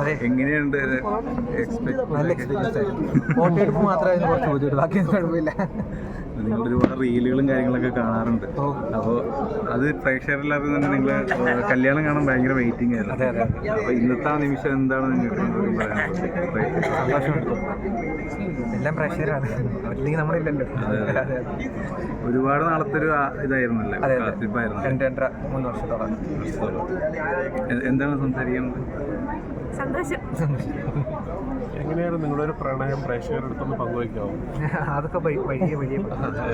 അതെ. എങ്ങനെയുണ്ട് നല്ല എക്സ്പീരിയൻസ് ആയിരുന്നു. ഫോട്ടോ മാത്രമേ മാത്രമായിരുന്നു കുറച്ച് ബുദ്ധിമുട്ട് ബാക്കി കുഴപ്പമില്ല. നിങ്ങൾ ഒരുപാട് റീലുകളും കാര്യങ്ങളൊക്കെ കാണാറുണ്ട്. അപ്പോൾ അത് പ്രേക്ഷകരെല്ലാവരും തന്നെ നിങ്ങൾ കല്യാണം കാണാൻ ഭയങ്കര വെയിറ്റിംഗ് ആയിരുന്നു. അപ്പോൾ ഇന്നത്തെ ആ നിമിഷം എന്താണ് നിങ്ങൾക്ക് സന്തോഷമുണ്ട് എല്ലാം പ്രേക്ഷകരാണ്. അവരില്ലെങ്കിൽ നമ്മളില്ലല്ലോ ഒരുപാട് നാളത്തെ ഒരു ഇതായിരുന്നല്ലേ? കാത്തിരിപ്പായിരുന്നു. രണ്ട് രണ്ടര മൂന്ന് വർഷത്തോളം. എന്താണ് സംസാരിക്കുന്നത് സന്തോഷം. എങ്ങനെയാണ് നിങ്ങളുടെ ഒരു പ്രണയം പ്രേക്ഷകരുടെ അടുത്തൊന്ന് പങ്കുവയ്ക്കാവോ? അതൊക്കെ വഴി- വഴിയെ വഴിയെ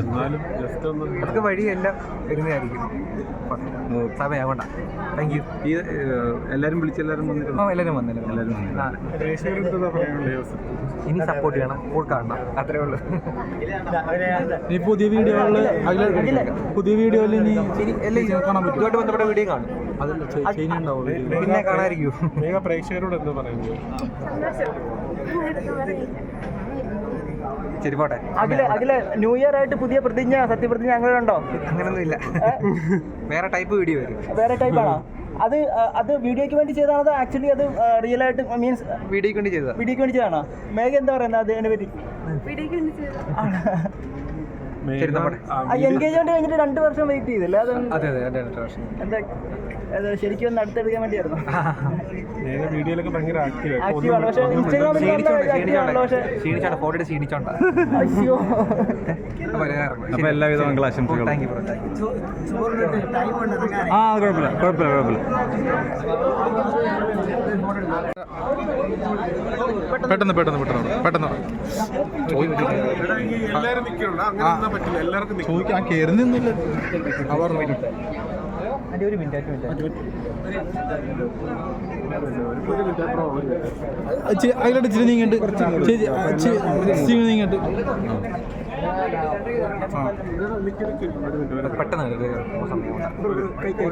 എന്നാലും ജസ്റ്റ് ഒന്ന് അതൊക്കെ വഴിയെല്ലാം വരുന്നതായിരിക്കും. സമയമാവണ്ട. താങ്ക് യു ഈ എല്ലാവരും വിളിച്ചെല്ലാവരും എല്ലാവരും വന്നിരുന്നു എല്ലാവരും വന്നില്ല എല്ലാവരും പ്രേക്ഷകരുടെ അടുത്ത് പറയാനുള്ള ഇനി സപ്പോർട്ട് ചെയ്യണം. കൂടെ കാണണം അത്രേ ഉള്ളൂ. ഈ പുതിയ വീഡിയോകളിൽ പുതിയ വീഡിയോയിൽ ഇനി ഇതുമായിട്ട് ബന്ധപ്പെട്ട വീഡിയോ കാണും. അതല്ല ചേഞ്ച് ഉണ്ടാവും പിന്നെ കാണാതിരിക്കും. മേഘ പ്രേക്ഷകരോട് എന്ത് പറയില്ല ശരി പോട്ടെ. അഖില അഖില ന്യൂ ഇയർ ആയിട്ട് പുതിയ പ്രതിജ്ഞ സത്യപ്രതിജ്ഞ അങ്ങനെ ഉണ്ടോ അങ്ങനൊന്നും ഇല്ല വേറെ ടൈപ്പ് വീഡിയോ വരും വേറെ ടൈപ്പ് ആണോ? അത് അത് വീഡിയോക്ക് വേണ്ടി ചെയ്തതാണോ അതോ ആക്ച്വലി അത് റിയൽ ആയിട്ട് മീൻസ് വീഡിയോക്ക് വേണ്ടി ചെയ്തതാണ് വീഡിയോയ്ക്ക് വേണ്ടി ചെയ്താണോ മേഘ എന്താ പറയുന്നത് അതിനെ പറ്റി? വീഡിയോക്ക് വേണ്ടി ചെയ്തു ശരി നമ്മുടെ എൻഗേജ്മെന്റ് കഴിഞ്ഞിട്ട് രണ്ട് വർഷം വെയിറ്റ് ചെയ്തില്ല? അതെ അതെ അതെ അതെ വർഷം എന്താ ശരിക്കും ഒന്ന് അടുത്തെടുക്കാൻ വേണ്ടിയായിരുന്നു. വീഡിയോയിലൊക്കെ ഭയങ്കര ആക്റ്റീവ് ആക്റ്റീവ് ആണ്. ഇൻസ്റ്റാഗ്രാമിൽ ആക്റ്റീവ് ആണല്ലോ പക്ഷേ ക്ഷീണിച്ചോണ്ട ഫോട്ടോ എടുത്ത് ക്ഷീണിച്ചോണ്ട. അയ്യോ. അപ്പോൾ എല്ലാവിധ താങ്ക് യു ആ കുഴപ്പമില്ല കുഴപ്പമില്ല കുഴപ്പമില്ല. പെട്ടെന്ന് പെട്ടെന്ന് പെട്ടെന്ന് പെട്ടെന്ന്. എല്ലാവരും നിൽക്കണുണ്ട്. അങ്ങനെ നിന്നാ പറ്റില്ല. എല്ലാവർക്കും ചോദിക്കാൻ കയറി നിന്നില്ല അവർ ഒരു മിനിറ്റ് ഒരു മിനിറ്റ് അതിലോട്ട് ഇച്ചിരി നീങ്ങണ്ട് ചേച്ചി നീങ്ങണ്ട് പെട്ടെന്ന് സമയം